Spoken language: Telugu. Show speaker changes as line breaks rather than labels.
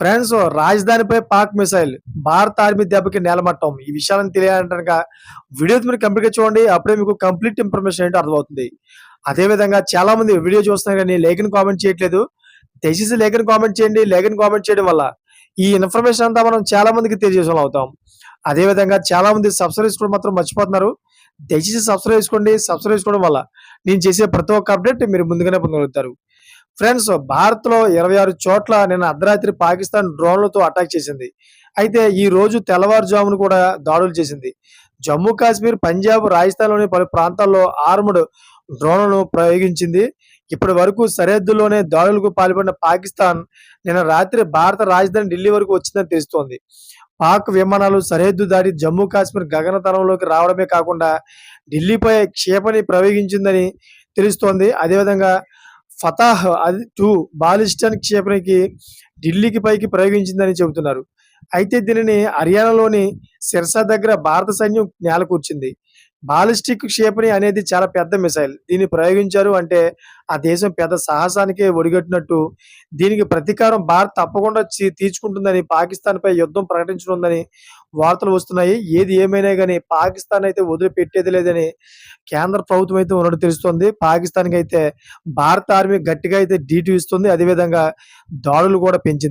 ఫ్రెండ్స్ రాజధానిపై పాక్ మిసైల్ భారత ఆర్మీ దెబ్బకి నేలమట్టం. ఈ విషయాలను తెలియాలంటే వీడియో మీరు కంప్లీట్ చూడండి అప్పుడే మీకు కంప్లీట్ ఇన్ఫర్మేషన్ ఏంటో అర్థమవుతుంది. అదే విధంగా చాలా మంది వీడియో చూస్తున్నారు కానీ లేఖను కామెంట్ చేయట్లేదు. దయచేసి లేఖన్ కామెంట్ చేయండి లేఖన్ కామెంట్ చేయడం వల్ల ఈ ఇన్ఫర్మేషన్ అంతా మనం చాలా మందికి తెలియజేసే అవుతాం. అదే విధంగా చాలా మంది సబ్స్క్రైబ్ చేసుకోవడం మాత్రం మర్చిపోతున్నారు. దయచేసి సబ్స్క్రైబ్ చేసుకోండి సబ్స్క్రైబ్ చేసుకోవడం వల్ల నేను చేసే ప్రతి ఒక్క అప్డేట్ మీరు ముందుగానే పొందగలుగుతారు. ఫ్రెండ్స్ భారత్లో ఇరవై ఆరు చోట్ల నిన్న అర్ధరాత్రి పాకిస్తాన్ డ్రోన్లతో అటాక్ చేసింది. అయితే ఈ రోజు తెల్లవారుజామును కూడా దాడులు చేసింది. జమ్మూ కాశ్మీర్ పంజాబ్ రాజస్థాన్లోని పలు ప్రాంతాల్లో ఆర్ముడ్ డ్రోన్లను ప్రయోగించింది. ఇప్పటి వరకు సరిహద్దులోనే దాడులకు పాల్పడిన పాకిస్తాన్ నిన్న రాత్రి భారత రాజధాని ఢిల్లీ వరకు వచ్చిందని తెలుస్తోంది. పాక్ విమానాలు సరిహద్దు దాటి జమ్మూ కాశ్మీర్ గగనతలంలోకి రావడమే కాకుండా ఢిల్లీపై క్షేపణి ప్రయోగించిందని తెలుస్తోంది. అదేవిధంగా ఫతాహ్ అది టూ బాలిస్టన్ క్షేపణికి ఢిల్లీకి పైకి ప్రయోగించిందని చెబుతున్నారు. అయితే దీనిని హర్యానాలోని సిర్సా దగ్గర భారత సైన్యం నేలకూర్చింది. బాలిస్టిక్ క్షేపణి అనేది చాలా పెద్ద మిసైల్. దీన్ని ప్రయోగించారు అంటే ఆ దేశం పెద్ద సాహసానికే ఒడిగట్టినట్టు దీనికి ప్రతీకారం భారత్ తప్పకుండా తీర్చుకుంటుందని పాకిస్తాన్ పై యుద్ధం ప్రకటించనుందని వార్తలు వస్తున్నాయి. ఏది ఏమైనా కానీ పాకిస్తాన్ అయితే వదిలిపెట్టేది లేదని కేంద్ర ప్రభుత్వం అయితే ఉన్నట్టు తెలుస్తుంది. పాకిస్తాన్కి అయితే భారత ఆర్మీ గట్టిగా అయితే డీటీ ఇస్తుంది. అదేవిధంగా దాడులు కూడా పెంచింది.